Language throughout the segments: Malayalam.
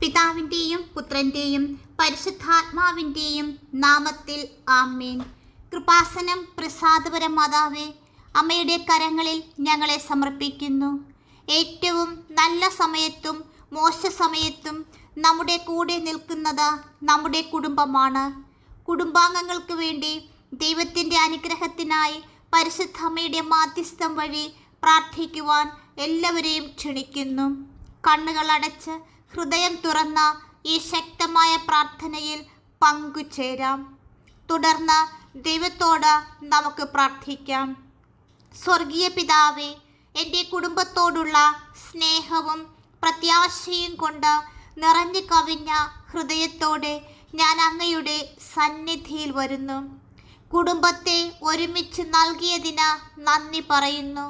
പിതാവിന്റെയും പുത്രന്റെയും പരിശുദ്ധാത്മാവിന്റെയും നാമത്തിൽ ആമേൻ. കൃപാസനം പ്രസാദപര മാതാവേ അമ്മയുടെ കരങ്ങളിൽ ഞങ്ങളെ സമർപ്പിക്കുന്നു. ഏറ്റവും നല്ല സമയത്തും മോശ സമയത്തും നമ്മുടെ കൂടെ നിൽക്കുന്നത് നമ്മുടെ കുടുംബമാണ്. കുടുംബാംഗങ്ങൾക്ക് വേണ്ടി ദൈവത്തിന്റെ അനുഗ്രഹത്തിനായി പരിശുദ്ധ അമ്മയുടെ മാധ്യസ്ഥം വഴി പ്രാർത്ഥിക്കുവാൻ എല്ലാവരെയും ക്ഷണിക്കുന്നു. കണ്ണുകൾ അടച്ച് ഹൃദയം തുറന്ന ഈ ശക്തമായ പ്രാർത്ഥനയിൽ പങ്കുചേരാം. തുടർന്ന് ദൈവത്തോട് നമുക്ക് പ്രാർത്ഥിക്കാം. സ്വർഗീയ പിതാവെ എന്റെ കുടുംബത്തോടുള്ള സ്നേഹവും പ്രത്യാശയും കൊണ്ട് നിറഞ്ഞു കവിഞ്ഞ ഹൃദയത്തോടെ ഞാൻ അങ്ങയുടെ സന്നിധിയിൽ വരുന്നു. കുടുംബത്തെ ഒരുമിച്ച് നൽകിയതിന് നന്ദി പറയുന്നു.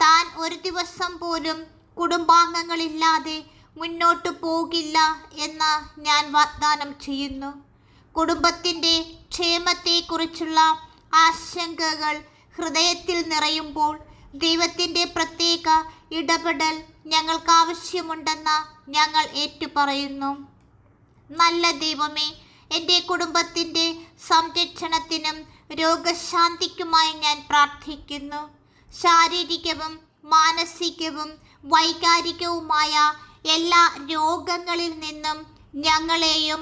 താൻ ഒരു ദിവസം പോലും കുടുംബാംഗങ്ങളില്ലാതെ മുന്നോട്ടു പോകില്ല എന്ന് ഞാൻ വാഗ്ദാനം ചെയ്യുന്നു. കുടുംബത്തിന്റെ ക്ഷേമത്തെക്കുറിച്ചുള്ള ആശങ്കകൾ ഹൃദയത്തിൽ നിറയുമ്പോൾ ദൈവത്തിന്റെ പ്രത്യേക ഇടപെടൽ ഞങ്ങൾക്ക് ആവശ്യമുണ്ടെന്ന് ഞങ്ങൾ ഏറ്റുപറയുന്നു. നല്ല ദൈവമേ എന്റെ കുടുംബത്തിന്റെ സംരക്ഷണത്തിനും രോഗശാന്തിക്കുമായി ഞാൻ പ്രാർത്ഥിക്കുന്നു. ശാരീരികവും മാനസികവും വൈകാരികവുമായ എല്ലാ രോഗങ്ങളിൽ നിന്നും ഞങ്ങളെയും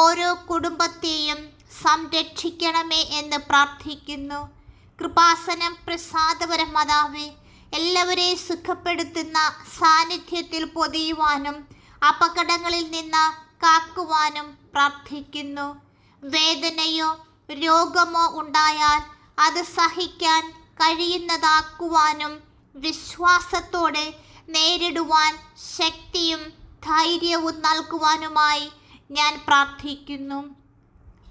ഓരോ കുടുംബത്തെയും സംരക്ഷിക്കണമേ എന്ന് പ്രാർത്ഥിക്കുന്നു. കൃപാസനം പ്രസാദപരം മാതാവേ എല്ലാവരെയും സുഖപ്പെടുത്തുന്ന സാന്നിധ്യത്തിൽ പൊതിയുവാനും അപകടങ്ങളിൽ നിന്ന് കാക്കുവാനും പ്രാർത്ഥിക്കുന്നു. വേദനയോ രോഗമോ ഉണ്ടായാൽ അത് സഹിക്കാൻ കഴിയുന്നതാക്കുവാനും വിശ്വാസത്തോടെ നേരിടുവാൻ ശക്തിയും ധൈര്യവും നൽകുവാനുമായി ഞാൻ പ്രാർത്ഥിക്കുന്നു.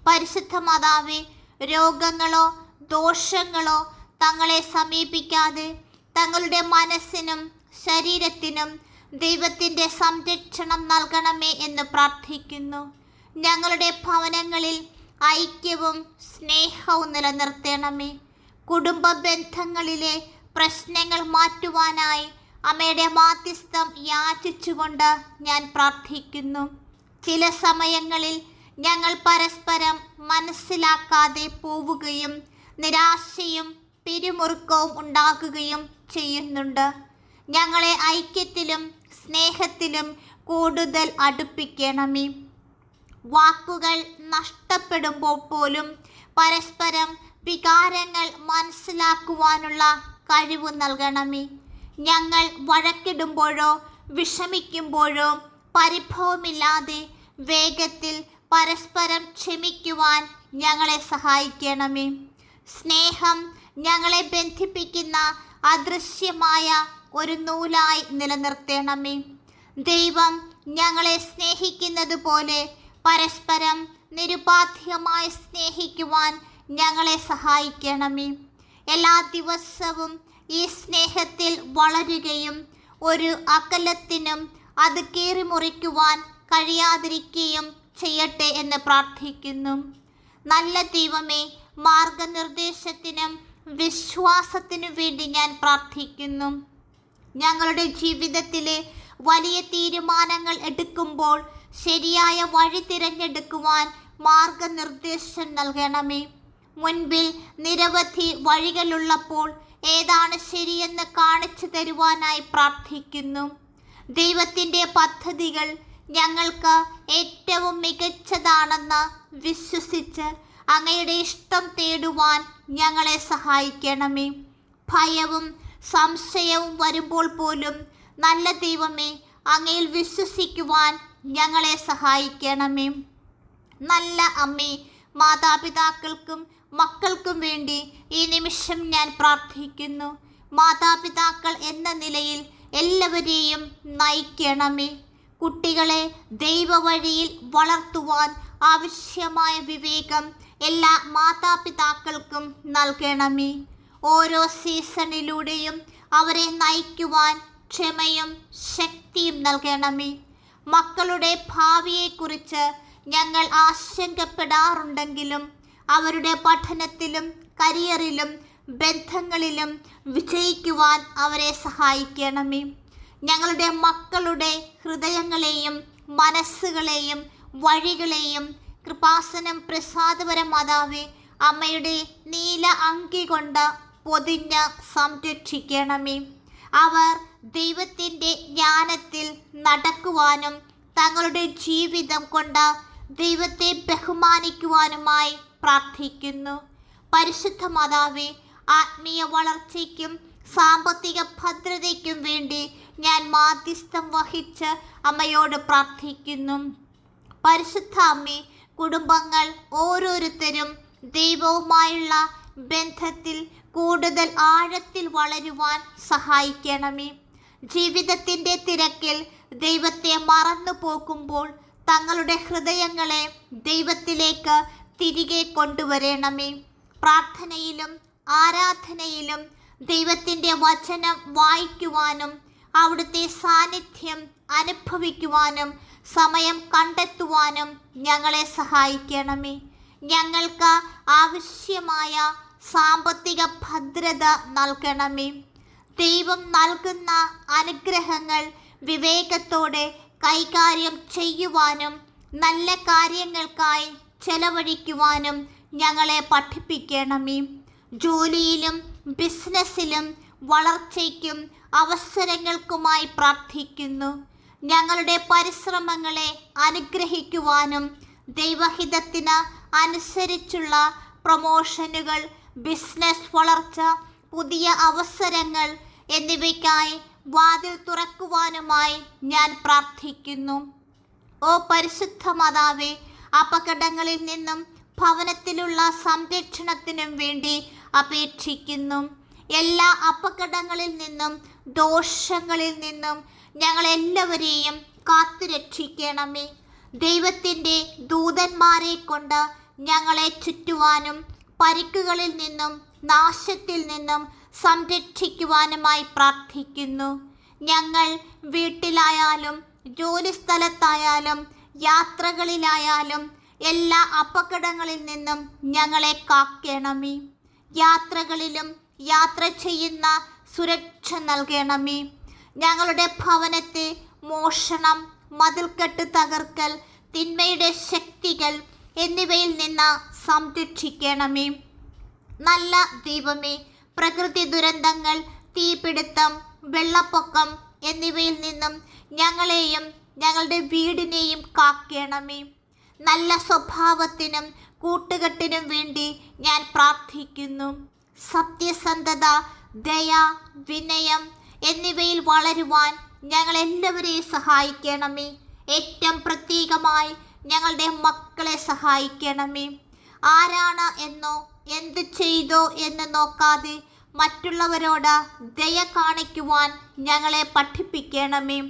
പരിശുദ്ധ മാതാവെ രോഗങ്ങളോ ദോഷങ്ങളോ തങ്ങളെ സമീപിക്കാതെ തങ്ങളുടെ മനസ്സിനും ശരീരത്തിനും ദൈവത്തിന്റെ സംരക്ഷണം നൽകണമേ എന്ന് പ്രാർത്ഥിക്കുന്നു. ഞങ്ങളുടെ ഭവനങ്ങളിൽ ഐക്യവും സ്നേഹവും നിലനിർത്തണമേ. കുടുംബ ബന്ധങ്ങളിലെ പ്രശ്നങ്ങൾ മാറ്റുവാനായി അമ്മയുടെ മാധ്യസ്ഥം യാചിച്ചുകൊണ്ട് ഞാൻ പ്രാർത്ഥിക്കുന്നു. ചില സമയങ്ങളിൽ ഞങ്ങൾ പരസ്പരം മനസ്സിലാക്കാതെ പോവുകയും നിരാശയും പിരിമുറുക്കവും ഉണ്ടാക്കുകയും ചെയ്യുന്നുണ്ട്. ഞങ്ങളെ ഐക്യത്തിലും സ്നേഹത്തിലും കൂടുതൽ അടുപ്പിക്കണമേ. വാക്കുകൾ നഷ്ടപ്പെടുമ്പോൾ പോലും പരസ്പരം വികാരങ്ങൾ മനസ്സിലാക്കുവാനുള്ള കഴിവ് നൽകണമേ. ഞങ്ങൾ വഴക്കിടുമ്പോഴോ വിഷമിക്കുമ്പോഴോ പരിഭവമില്ലാതെ വേഗത്തിൽ പരസ്പരം ക്ഷമിക്കുവാൻ ഞങ്ങളെ സഹായിക്കണമേ. സ്നേഹം ഞങ്ങളെ ബന്ധിപ്പിക്കുന്ന അദൃശ്യമായ ഒരു നൂലായി നിലനിർത്തണമേ. ദൈവം ഞങ്ങളെ സ്നേഹിക്കുന്നത് പോലെ പരസ്പരം നിരുപാധികമായി സ്നേഹിക്കുവാൻ ഞങ്ങളെ സഹായിക്കണമേ. എല്ലാ ദിവസവും ഈ സ്നേഹത്തിൽ വളരുകയും ഒരു അകലത്തിനും അത് കീറിമുറിക്കുവാൻ കഴിയാതിരിക്കുകയും ചെയ്യട്ടെ എന്ന് പ്രാർത്ഥിക്കുന്നു. നല്ല ദൈവമേ മാർഗനിർദ്ദേശത്തിനും വിശ്വാസത്തിനും വേണ്ടി ഞാൻ പ്രാർത്ഥിക്കുന്നു. ഞങ്ങളുടെ ജീവിതത്തിലെ വലിയ തീരുമാനങ്ങൾ എടുക്കുമ്പോൾ ശരിയായ വഴി തിരഞ്ഞെടുക്കുവാൻ മാർഗനിർദ്ദേശം നൽകണമേ. മുൻപിൽ നിരവധി വഴികളുള്ളപ്പോൾ ഏതാണ് ശരിയെന്ന് കാണിച്ചു തരുവാനായി പ്രാർത്ഥിക്കുന്നു. ദൈവത്തിന്റെ പദ്ധതികൾ ഞങ്ങൾക്ക് ഏറ്റവും മികച്ചതാണെന്ന് വിശ്വസിച്ച് അങ്ങയുടെ ഇഷ്ടം തേടുവാൻ ഞങ്ങളെ സഹായിക്കണമേ. ഭയവും സംശയവും വരുമ്പോൾ പോലും നല്ല ദൈവമേ അങ്ങയിൽ വിശ്വസിക്കുവാൻ ഞങ്ങളെ സഹായിക്കണമേ. നല്ല അമ്മേ മാതാപിതാക്കൾക്കും മക്കൾക്കും വേണ്ടി ഈ നിമിഷം ഞാൻ പ്രാർത്ഥിക്കുന്നു. മാതാപിതാക്കൾ എന്ന നിലയിൽ എല്ലാവരെയും നയിക്കണമേ. കുട്ടികളെ ദൈവവഴിയിൽ വളർത്തുവാൻ ആവശ്യമായ വിവേകം എല്ലാ മാതാപിതാക്കൾക്കും നൽകണമേ. ഓരോ സീസണിലൂടെയും അവരെ നയിക്കുവാൻ ക്ഷമയും ശക്തിയും നൽകണമേ. മക്കളുടെ ഭാവിയെക്കുറിച്ച് ഞങ്ങൾ ആശങ്കപ്പെടാറുണ്ടെങ്കിലും അവരുടെ പഠനത്തിലും കരിയറിലും ബന്ധങ്ങളിലും വിജയിക്കുവാൻ അവരെ സഹായിക്കണമേ. ഞങ്ങളുടെ മക്കളുടെ ഹൃദയങ്ങളെയും മനസ്സുകളെയും വഴികളെയും കൃപാസനം പ്രസാദപര മാതാവേ അമ്മയുടെ നീല അങ്കി കൊണ്ട് പൊതിഞ്ഞ് സംരക്ഷിക്കണമേ. അവർ ദൈവത്തിന്റെ ജ്ഞാനത്തിൽ നടക്കുവാനും തങ്ങളുടെ ജീവിതം കൊണ്ട് ദൈവത്തെ ബഹുമാനിക്കുവാനുമായി പ്രാർത്ഥിക്കുന്നു. പരിശുദ്ധ മാതാവേ ആത്മീയ വളർച്ചയ്ക്കും സാമ്പത്തിക ഭദ്രതയ്ക്കും വേണ്ടി ഞാൻ മാധ്യസ്ഥം വഹിച്ച് അമ്മയോട് പ്രാർത്ഥിക്കുന്നു. പരിശുദ്ധ അമ്മേ കുടുംബങ്ങൾ ഓരോരുത്തരും ദൈവവുമായുള്ള ബന്ധത്തിൽ കൂടുതൽ ആഴത്തിൽ വളരുവാൻ സഹായിക്കണമേ. ജീവിതത്തിന്റെ തിരക്കിൽ ദൈവത്തെ മറന്നു പോകുമ്പോൾ തങ്ങളുടെ ഹൃദയങ്ങളെ ദൈവത്തിലേക്ക് തിരികെ കൊണ്ടുവരണമേ. പ്രാർത്ഥനയിലും ആരാധനയിലും ദൈവത്തിന്റെ വചനം വായിക്കുവാനും അവിടുത്തെ സാന്നിധ്യം അനുഭവിക്കുവാനും സമയം കണ്ടെത്തുവാനും ഞങ്ങളെ സഹായിക്കണമേ. ഞങ്ങൾക്ക് ആവശ്യമായ സാമ്പത്തിക ഭദ്രത നൽകണമേ. ദൈവം നൽകുന്ന അനുഗ്രഹങ്ങൾ വിവേകത്തോടെ കൈകാര്യം ചെയ്യുവാനും നല്ല കാര്യങ്ങൾക്കായി ചെലവഴിക്കുവാനും ഞങ്ങളെ പഠിപ്പിക്കണമേ. ജോലിയിലും ബിസിനസ്സിലും വളർച്ചയ്ക്കും അവസരങ്ങൾക്കുമായി പ്രാർത്ഥിക്കുന്നു. ഞങ്ങളുടെ പരിശ്രമങ്ങളെ അനുഗ്രഹിക്കുവാനും ദൈവഹിതത്തിന് അനുസരിച്ചുള്ള പ്രൊമോഷനുകൾ ബിസിനസ് വളർച്ച പുതിയ അവസരങ്ങൾ എന്നിവയ്ക്കായി വാതിൽ തുറക്കുവാനുമായി ഞാൻ പ്രാർത്ഥിക്കുന്നു. ഓ പരിശുദ്ധ മാതാവേ അപകടങ്ങളിൽ നിന്നും ഭവനത്തിലുള്ള സംരക്ഷണത്തിനും വേണ്ടി അപേക്ഷിക്കുന്നു. എല്ലാ അപകടങ്ങളിൽ നിന്നും ദോഷങ്ങളിൽ നിന്നും ഞങ്ങളെല്ലാവരെയും കാത്തു രക്ഷിക്കണമേ. ദൈവത്തിന്റെ ദൂതന്മാരെ കൊണ്ട് ഞങ്ങളെ ചുറ്റുവാനും പരിക്കുകളിൽ നിന്നും നാശത്തിൽ നിന്നും സംരക്ഷിക്കുവാനുമായി പ്രാർത്ഥിക്കുന്നു. ഞങ്ങൾ വീട്ടിലായാലും ജോലിസ്ഥലത്തായാലും യാത്രകളിലായാലും എല്ലാ അപകടങ്ങളിൽ നിന്നും ഞങ്ങളെ കാക്കണമേ. യാത്രകളിലും യാത്ര ചെയ്യുന്ന സുരക്ഷ നൽകണമേ. ഞങ്ങളുടെ ഭവനത്തെ മോഷണം മതിൽക്കെട്ട് തകർക്കൽ തിന്മയുടെ ശക്തികൾ എന്നിവയിൽ നിന്ന് സംരക്ഷിക്കണമേ. നല്ല ദൈവമേ പ്രകൃതി ദുരന്തങ്ങൾ തീപിടുത്തം വെള്ളപ്പൊക്കം എന്നിവയിൽ നിന്നും ഞങ്ങളെയും ഞങ്ങളുടെ വീടിനെയും കാക്കണമേ. നല്ല സ്വഭാവത്തിനും കൂട്ടുകെട്ടിനും വേണ്ടി ഞാൻ പ്രാർത്ഥിക്കുന്നു. സത്യസന്ധത ദയ വിനയം എന്നിവയിൽ വളരുവാൻ ഞങ്ങളെല്ലാവരെയും സഹായിക്കണമേ. ഏറ്റവും പ്രത്യേകമായി ഞങ്ങളുടെ മക്കളെ സഹായിക്കണമേ. ആരാണ് എന്നോ എന്ത് ചെയ്തോ എന്ന് നോക്കാതെ മറ്റുള്ളവരോട് ദയ കാണിക്കുവാൻ ഞങ്ങളെ പഠിപ്പിക്കണമേ.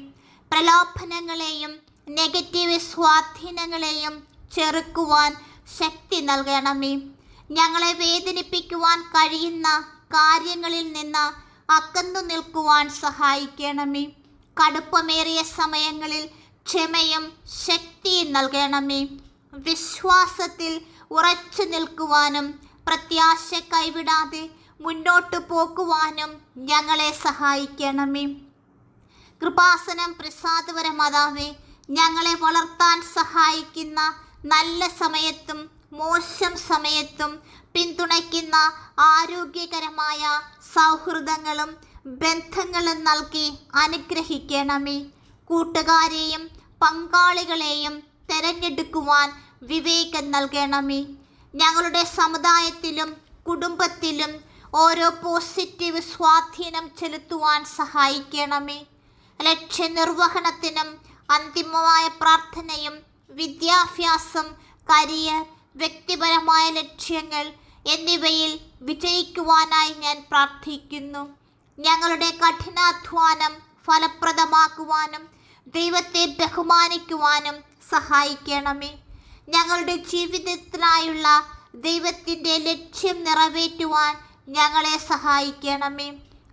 പ്രലോഭനങ്ങളെയും നെഗറ്റീവ് സ്വാധീനങ്ങളെയും ചെറുക്കുവാൻ ശക്തി നൽകണമേ. ഞങ്ങളെ വേദനിപ്പിക്കുവാൻ കഴിയുന്ന കാര്യങ്ങളിൽ നിന്ന് അകന്നു നിൽക്കുവാൻ സഹായിക്കണമേ. കടുപ്പമേറിയ സമയങ്ങളിൽ ക്ഷമയും ശക്തിയും നൽകണമേ. വിശ്വാസത്തിൽ ഉറച്ചു നിൽക്കുവാനും പ്രത്യാശ കൈവിടാതെ മുന്നോട്ട് പോകുവാനും ഞങ്ങളെ സഹായിക്കണമേ. കൃപാസനം പ്രസാദപര മാതാവേ ഞങ്ങളെ വളർത്താൻ സഹായിക്കുന്ന നല്ല സമയത്തും മോശം സമയത്തും പിന്തുണയ്ക്കുന്ന ആരോഗ്യകരമായ സൗഹൃദങ്ങളും ബന്ധങ്ങളും നൽകി അനുഗ്രഹിക്കണമേ. കൂട്ടുകാരെയും പങ്കാളികളെയും തിരഞ്ഞെടുക്കുവാൻ വിവേകം നൽകണമേ. ഞങ്ങളുടെ സമുദായത്തിലും കുടുംബത്തിലും ഓരോ പോസിറ്റീവ് സ്വാധീനം ചെലുത്തുവാൻ സഹായിക്കണമേ. ലക്ഷ്യനിർവഹണത്തിനും അന്തിമമായ പ്രാർത്ഥനയും വിദ്യാഭ്യാസം കരിയർ വ്യക്തിപരമായ ലക്ഷ്യങ്ങൾ എന്നിവയിൽ വിജയിക്കുവാനായി ഞാൻ പ്രാർത്ഥിക്കുന്നു. ഞങ്ങളുടെ കഠിനാധ്വാനം ഫലപ്രദമാക്കുവാനും ദൈവത്തെ ബഹുമാനിക്കുവാനും സഹായിക്കണമേ. ഞങ്ങളുടെ ജീവിതത്തിനായുള്ള ദൈവത്തിന്റെ ലക്ഷ്യം നിറവേറ്റുവാൻ ഞങ്ങളെ സഹായിക്കണമേ.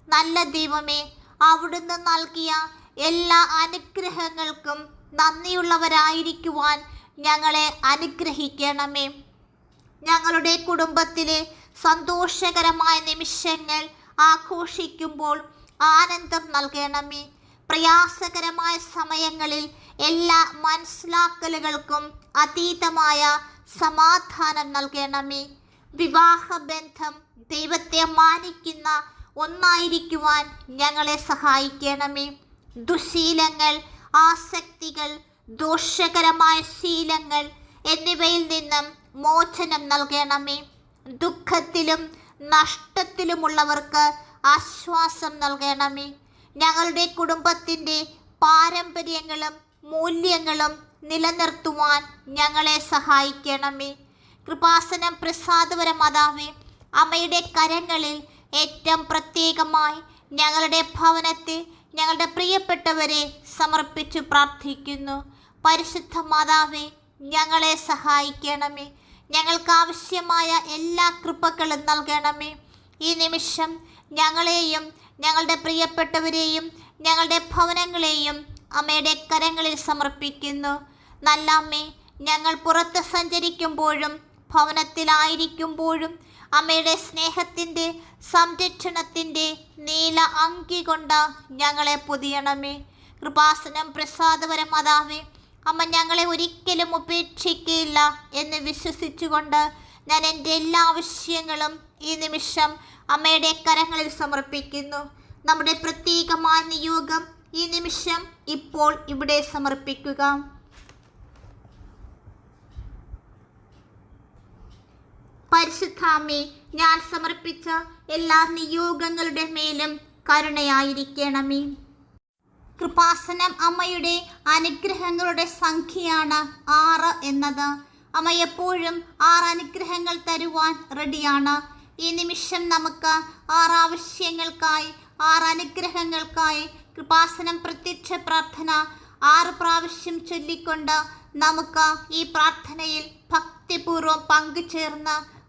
നല്ല ദൈവമേ അവിടുന്ന് നൽകിയ എല്ലാ അനുഗ്രഹങ്ങൾക്കും നന്ദിയുള്ളവരായിരിക്കുവാൻ ഞങ്ങളെ അനുഗ്രഹിക്കണമേ. ഞങ്ങളുടെ കുടുംബത്തിലെ സന്തോഷകരമായ നിമിഷങ്ങൾ ആഘോഷിക്കുമ്പോൾ ആനന്ദം നൽകണമേ. പ്രയാസകരമായ സമയങ്ങളിൽ എല്ലാ മനസ്സിലാക്കലുകൾക്കും അതീതമായ സമാധാനം നൽകണമേ. വിവാഹബന്ധം ദൈവത്തെ മാനിക്കുന്ന ഒന്നായിരിക്കുവാൻ ഞങ്ങളെ സഹായിക്കണമേ. ദുശീലങ്ങൾ ആസക്തികൾ ദോഷകരമായ ശീലങ്ങൾ എന്നിവയിൽ നിന്നും മോചനം നൽകണമേ. ദുഃഖത്തിലും നഷ്ടത്തിലുമുള്ളവർക്ക് ആശ്വാസം നൽകണമേ. ഞങ്ങളുടെ കുടുംബത്തിന്റെ പാരമ്പര്യങ്ങളും മൂല്യങ്ങളും നിലനിർത്തുവാൻ ഞങ്ങളെ സഹായിക്കണമേ. കൃപാസനം പ്രസാദപര മാതാവേ അമ്മയുടെ കരങ്ങളിൽ ഏറ്റവും പ്രത്യേകമായി ഞങ്ങളുടെ ഭവനത്തെ ഞങ്ങളുടെ പ്രിയപ്പെട്ടവരെ സമർപ്പിച്ചു പ്രാർത്ഥിക്കുന്നു. പരിശുദ്ധ മാതാവേ ഞങ്ങളെ സഹായിക്കണമേ. ഞങ്ങൾക്ക് ആവശ്യമായ എല്ലാ കൃപകളും നൽകണമേ. ഈ നിമിഷം ഞങ്ങളെയും ഞങ്ങളുടെ പ്രിയപ്പെട്ടവരെയും ഞങ്ങളുടെ ഭവനങ്ങളെയും അമ്മയുടെ കരങ്ങളിൽ സമർപ്പിക്കുന്നു. നല്ല അമ്മേ ഞങ്ങൾ പുറത്ത് സഞ്ചരിക്കുമ്പോഴും ഭവനത്തിലായിരിക്കുമ്പോഴും അമ്മയുടെ സ്നേഹത്തിന്റെ സംരക്ഷണത്തിന്റെ നീല അങ്കി കൊണ്ട ഞങ്ങളെ പൊതിയണമേ. കൃപാസനം പ്രസാദപരം മാതാവേ അമ്മ ഞങ്ങളെ ഒരിക്കലും ഉപേക്ഷിക്കില്ല എന്ന് വിശ്വസിച്ചുകൊണ്ട് ഞാൻ എന്റെ എല്ലാ ആവശ്യങ്ങളും ഈ നിമിഷം അമ്മയുടെ കരങ്ങളിൽ സമർപ്പിക്കുന്നു. നമ്മുടെ പ്രത്യേകമായ നിയോഗം ഈ നിമിഷം ഇപ്പോൾ ഇവിടെ സമർപ്പിക്കുക. പരിശുദ്ധാമേ ഞാൻ സമർപ്പിച്ച എല്ലാ നിയോഗങ്ങളുടെ മേലും കരുണയായിരിക്കണമേ. കൃപാസനം അമ്മയുടെ അനുഗ്രഹങ്ങളുടെ സംഖ്യയാണ് ആറ് എന്നത്. അമ്മ എപ്പോഴും ആറ് അനുഗ്രഹങ്ങൾ തരുവാൻ റെഡിയാണ്. ഈ നിമിഷം നമുക്ക് ആറ് ആവശ്യങ്ങൾക്കായി ആറ് അനുഗ്രഹങ്ങൾക്കായി കൃപാസനം പ്രത്യക്ഷ പ്രാർത്ഥന ആറ് പ്രാവശ്യം ചൊല്ലിക്കൊണ്ട് നമുക്ക് ഈ പ്രാർത്ഥനയിൽ ഭക്തിപൂർവം പങ്കുചേർന്ന്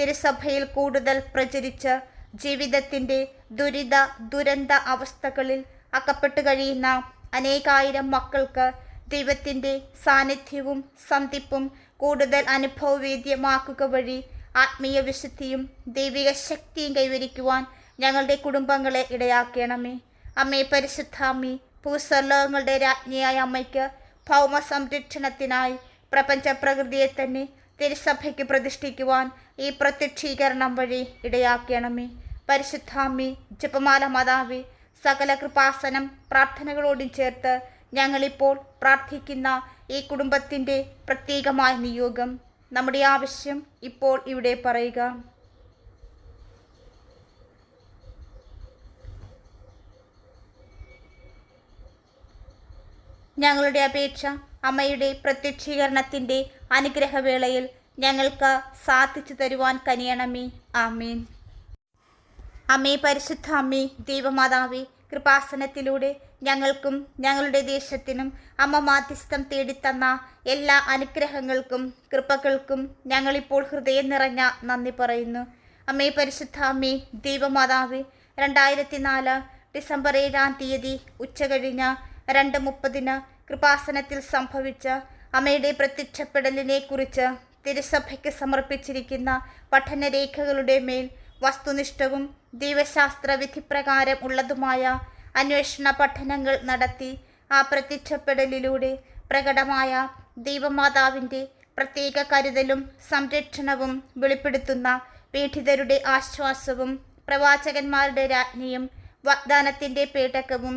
തിരുസഭയിൽ കൂടുതൽ പ്രചരിച്ച് ജീവിതത്തിന്റെ ദുരിത ദുരന്ത അവസ്ഥകളിൽ അകപ്പെട്ടു കഴിയുന്ന അനേകായിരം മക്കൾക്ക് ദൈവത്തിന്റെ സാന്നിധ്യവും സന്ധിപ്പും കൂടുതൽ അനുഭവവേദ്യമാക്കുക വഴി ആത്മീയ വിശുദ്ധിയും ദൈവിക ശക്തിയും കൈവരിക്കുവാൻ ഞങ്ങളുടെ കുടുംബങ്ങളെ ഇടയാക്കണമേ. അമ്മേ പരിശുദ്ധാമ്മി ഭൂസ്വർലോകങ്ങളുടെ രാജ്ഞിയായ അമ്മയ്ക്ക് ഭൗമ സംരക്ഷണത്തിനായി പ്രപഞ്ച പ്രകൃതിയെ തന്നെ തിരുസഭയ്ക്ക് പ്രതിഷ്ഠിക്കുവാൻ ഈ പ്രത്യക്ഷീകരണം വഴി ഇടയാക്കണമേ പരിശുദ്ധാമി ജപമാല മാതാവി സകല കൃപാസനം പ്രാർത്ഥനകളോടും ചേർത്ത് ഞങ്ങളിപ്പോൾ പ്രാർത്ഥിക്കുന്ന ഈ കുടുംബത്തിന്റെ പ്രത്യേകമായ നിയോഗം നമ്മുടെ ആവശ്യം ഇപ്പോൾ ഇവിടെ പറയുക. ഞങ്ങളുടെ അപേക്ഷ അമ്മയുടെ പ്രത്യക്ഷീകരണത്തിന്റെ അനുഗ്രഹവേളയിൽ ഞങ്ങൾക്ക് സാധിച്ചു തരുവാൻ കനിയണമേ. ആമീൻ. അമ്മേ പരിശുദ്ധ അമ്മേ ദൈവമാതാവേ കൃപാസനത്തിലൂടെ ഞങ്ങൾക്കും ഞങ്ങളുടെ ദേശത്തിനും അമ്മ മാധ്യസ്ഥം തേടിത്തന്ന എല്ലാ അനുഗ്രഹങ്ങൾക്കും കൃപകൾക്കും ഞങ്ങളിപ്പോൾ ഹൃദയം നിറഞ്ഞ നന്ദി പറയുന്നു. അമ്മേ പരിശുദ്ധ അമ്മേ ദൈവമാതാവ് രണ്ടായിരത്തി നാല് ഡിസംബർ ഏഴാം തീയതി ഉച്ചകഴിഞ്ഞ് രണ്ട് മുപ്പതിന് കൃപാസനത്തിൽ സംഭവിച്ച അമ്മയുടെ പ്രത്യക്ഷപ്പെടലിനെ കുറിച്ച് തിരുസഭയ്ക്ക് സമർപ്പിച്ചിരിക്കുന്ന പഠനരേഖകളുടെ മേൽ വസ്തുനിഷ്ഠവും ദൈവശാസ്ത്ര വിധിപ്രകാരം ഉള്ളതുമായ അന്വേഷണ പഠനങ്ങൾ നടത്തി ആ പ്രത്യക്ഷപ്പെടലിലൂടെ പ്രകടമായ ദൈവമാതാവിന്റെ പ്രത്യേക കരുതലും സംരക്ഷണവും വെളിപ്പെടുത്തുന്ന പീഡിതരുടെ ആശ്വാസവും പ്രവാചകന്മാരുടെ രാജ്ഞിയും വാഗ്ദാനത്തിന്റെ പേടകവും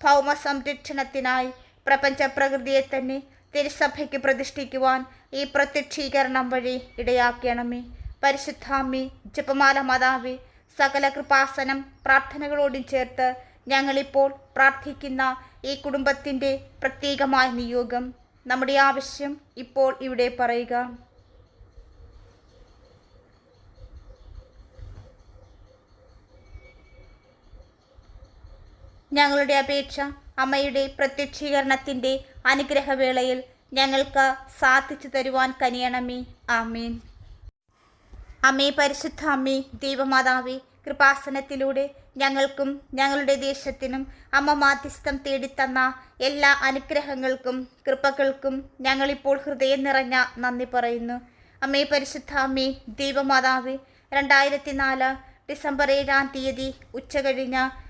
ഭൗമ സംരക്ഷണത്തിനായി പ്രപഞ്ച പ്രകൃതിയെ തന്നെ തിരുസഭയ്ക്ക് പ്രതിഷ്ഠിക്കുവാൻ ഈ പ്രത്യക്ഷീകരണം വഴി ഇടയാക്കണമേ. പരിശുദ്ധാമി ജപമാല മാതാവി സകല കൃപാസനം പ്രാർത്ഥനകളോടും ചേർത്ത് ഞങ്ങളിപ്പോൾ പ്രാർത്ഥിക്കുന്ന ഈ കുടുംബത്തിന്റെ പ്രത്യേകമായ നിയോഗം നമ്മുടെ ആവശ്യം ഇപ്പോൾ ഇവിടെ പറയുക. ഞങ്ങളുടെ അപേക്ഷ അമ്മയുടെ പ്രത്യക്ഷീകരണത്തിന്റെ അനുഗ്രഹവേളയിൽ ഞങ്ങൾക്ക് സാധിച്ചു തരുവാൻ കനിയണമേ. ആമീൻ. അമ്മേ പരിശുദ്ധ അമ്മേ ദൈവമാതാവേ കൃപാസനത്തിലൂടെ ഞങ്ങൾക്കും ഞങ്ങളുടെ ദേശത്തിനും അമ്മ മാധ്യസ്ഥം തേടിത്തന്ന എല്ലാ അനുഗ്രഹങ്ങൾക്കും കൃപകൾക്കും ഞങ്ങളിപ്പോൾ ഹൃദയം നിറഞ്ഞ നന്ദി പറയുന്നു. അമ്മേ പരിശുദ്ധ അമ്മേ ദൈവമാതാവേ രണ്ടായിരത്തി നാല് ഡിസംബർ ഏഴാം തീയതി ഉച്ചകഴിഞ്ഞ്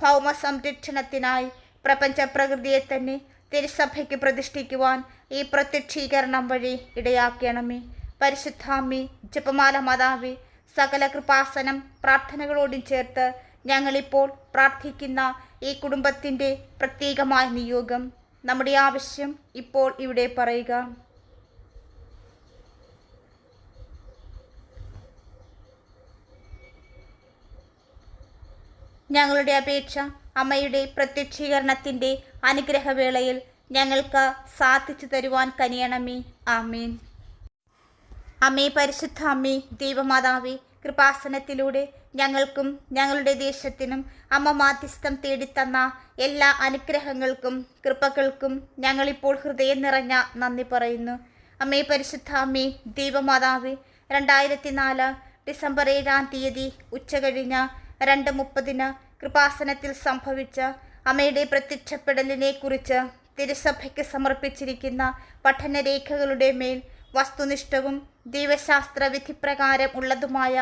ഭൗമ സംരക്ഷണത്തിനായി പ്രപഞ്ച പ്രകൃതിയെ തന്നെ തിരുസഭയ്ക്ക് പ്രതിഷ്ഠിക്കുവാൻ ഈ പ്രത്യക്ഷീകരണം വഴി ഇടയാക്കണമേ. പരിശുദ്ധാമി ജപമാല മാതാവി സകല കൃപാസനം പ്രാർത്ഥനകളോടും ചേർത്ത് ഞങ്ങളിപ്പോൾ പ്രാർത്ഥിക്കുന്ന ഈ കുടുംബത്തിന്റെ പ്രത്യേകമായ നിയോഗം നമ്മുടെ ആവശ്യം ഇപ്പോൾ ഇവിടെ പറയുക. ഞങ്ങളുടെ അപേക്ഷ അമ്മയുടെ പ്രത്യക്ഷീകരണത്തിന്റെ അനുഗ്രഹവേളയിൽ ഞങ്ങൾക്ക് സാധിച്ചു തരുവാൻ കനിയണമേ. ആമീൻ. അമ്മേ പരിശുദ്ധ അമ്മേ ദൈവമാതാവേ കൃപാസനത്തിലൂടെ ഞങ്ങൾക്കും ഞങ്ങളുടെ ദേശത്തിനും അമ്മ മാധ്യസ്ഥം തേടിത്തന്ന എല്ലാ അനുഗ്രഹങ്ങൾക്കും കൃപകൾക്കും ഞങ്ങളിപ്പോൾ ഹൃദയം നിറഞ്ഞ നന്ദി പറയുന്നു. അമ്മേ പരിശുദ്ധ അമ്മേ ദൈവമാതാവേ രണ്ടായിരത്തി നാല് ഡിസംബർ ഏഴാം തീയതി ഉച്ചകഴിഞ്ഞ് രണ്ട് മുപ്പതിന് കൃപാസനത്തിൽ സംഭവിച്ച അമ്മയുടെ പ്രത്യക്ഷപ്പെടലിനെ കുറിച്ച് തിരുസഭയ്ക്ക് സമർപ്പിച്ചിരിക്കുന്ന പഠനരേഖകളുടെ മേൽ വസ്തുനിഷ്ഠവും ദൈവശാസ്ത്ര വിധിപ്രകാരം ഉള്ളതുമായ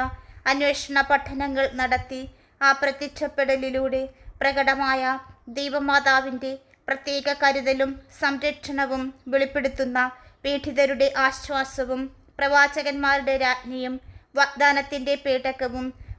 അന്വേഷണ പഠനങ്ങൾ നടത്തി ആ പ്രത്യക്ഷപ്പെടലിലൂടെ പ്രകടമായ ദൈവമാതാവിന്റെ പ്രത്യേക കരുതലും സംരക്ഷണവും വെളിപ്പെടുത്തുന്ന പീഡിതരുടെ ആശ്വാസവും പ്രവാചകന്മാരുടെ രാജ്ഞിയും വാഗ്ദാനത്തിന്റെ പേടകവും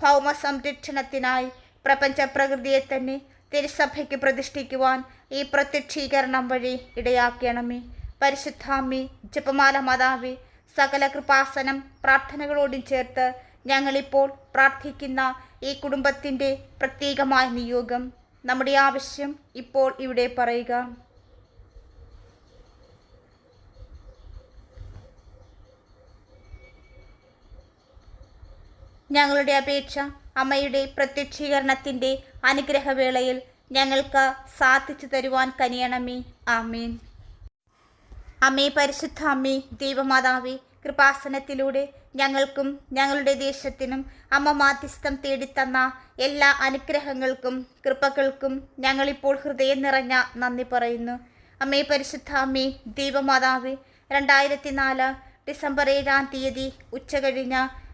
ഭൗമ സംരക്ഷണത്തിനായി പ്രപഞ്ച പ്രകൃതിയെ തന്നെ തിരുസഭയ്ക്ക് പ്രതിഷ്ഠിക്കുവാൻ ഈ പ്രത്യക്ഷീകരണം വഴി ഇടയാക്കണമേ. പരിശുദ്ധാമ്മി ജപമാല മാതാവി സകല കൃപാസനം പ്രാർത്ഥനകളോടും ചേർത്ത് ഞങ്ങളിപ്പോൾ പ്രാർത്ഥിക്കുന്ന ഈ കുടുംബത്തിന്റെ പ്രത്യേകമായ നിയോഗം നമ്മുടെ ആവശ്യം ഇപ്പോൾ ഇവിടെ പറയുക. ഞങ്ങളുടെ അപേക്ഷ അമ്മയുടെ പ്രത്യക്ഷീകരണത്തിന്റെ അനുഗ്രഹവേളയിൽ ഞങ്ങൾക്ക് സാധിച്ചു തരുവാൻ കനിയണമേ. ആമീൻ. അമ്മേ പരിശുദ്ധ അമ്മേ ദൈവമാതാവേ കൃപാസനത്തിലൂടെ ഞങ്ങൾക്കും ഞങ്ങളുടെ ദേശത്തിനും അമ്മ മാധ്യസ്ഥം തേടിത്തന്ന എല്ലാ അനുഗ്രഹങ്ങൾക്കും കൃപകൾക്കും ഞങ്ങളിപ്പോൾ ഹൃദയം നിറഞ്ഞ നന്ദി പറയുന്നു. അമ്മേ പരിശുദ്ധ അമ്മേ ദൈവമാതാവ് രണ്ടായിരത്തി നാല് ഡിസംബർ ഏഴാം തീയതി ഉച്ചകഴിഞ്ഞ്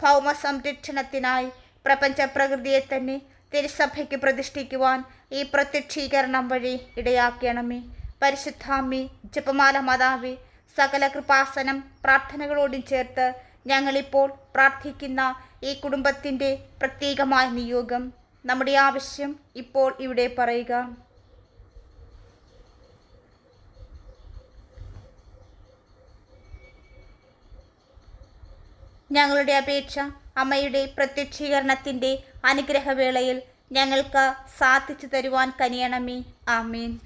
ഭൗമ സംരക്ഷണത്തിനായി പ്രപഞ്ച പ്രകൃതിയെ തന്നെ തിരുസഭയ്ക്ക് പ്രതിഷ്ഠിക്കുവാൻ ഈ പ്രത്യക്ഷീകരണം വഴി ഇടയാക്കണമേ. പരിശുദ്ധാമ്മി ജപമാല മാതാവി സകല കൃപാസനം പ്രാർത്ഥനകളോടും ചേർത്ത് ഞങ്ങളിപ്പോൾ പ്രാർത്ഥിക്കുന്ന ഈ കുടുംബത്തിന്റെ പ്രത്യേകമായ നിയോഗം നമ്മുടെ ആവശ്യം ഇപ്പോൾ ഇവിടെ പറയുക. ഞങ്ങളുടെ അപേക്ഷ അമ്മയുടെ പ്രത്യക്ഷീകരണത്തിന്റെ അനുഗ്രഹവേളയിൽ ഞങ്ങൾക്ക് സാധിച്ചു തരുവാൻ കനിയണമേ. ആമീൻ.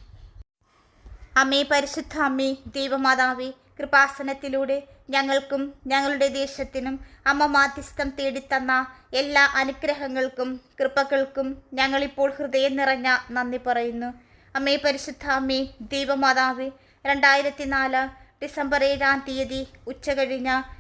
അമ്മേ പരിശുദ്ധ അമ്മേ ദൈവമാതാവേ കൃപാസനത്തിലൂടെ ഞങ്ങൾക്കും ഞങ്ങളുടെ ദേശത്തിനും അമ്മ മാധ്യസ്ഥം തേടിത്തന്ന എല്ലാ അനുഗ്രഹങ്ങൾക്കും കൃപകൾക്കും ഞങ്ങളിപ്പോൾ ഹൃദയം നിറഞ്ഞ നന്ദി പറയുന്നു. അമ്മേ പരിശുദ്ധ അമ്മേ ദൈവമാതാവേ രണ്ടായിരത്തി നാല് ഡിസംബർ ഏഴാം തീയതി ഉച്ചകഴിഞ്ഞ്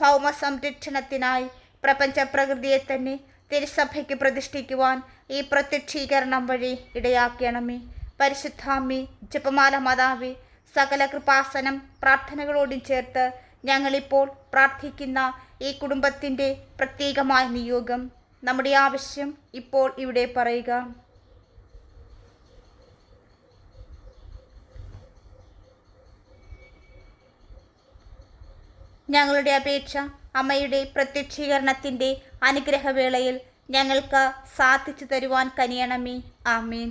ഭൗമ സംരക്ഷണത്തിനായി പ്രപഞ്ച പ്രകൃതിയെ തന്നെ തിരുസഭയ്ക്ക് പ്രതിഷ്ഠിക്കുവാൻ ഈ പ്രത്യക്ഷീകരണം വഴി ഇടയാക്കണമേ. പരിശുദ്ധാമി ജപമാല മാതാവി സകല കൃപാസനം പ്രാർത്ഥനകളോടും ചേർത്ത് ഞങ്ങളിപ്പോൾ പ്രാർത്ഥിക്കുന്ന ഈ കുടുംബത്തിന്റെ പ്രത്യേകമായ നിയോഗം നമ്മുടെ ആവശ്യം ഇപ്പോൾ ഇവിടെ പറയുക. ഞങ്ങളുടെ അപേക്ഷ അമ്മയുടെ പ്രത്യക്ഷീകരണത്തിന്റെ അനുഗ്രഹവേളയിൽ ഞങ്ങൾക്ക് സാധിച്ചു തരുവാൻ കനിയണമേ. ആമീൻ.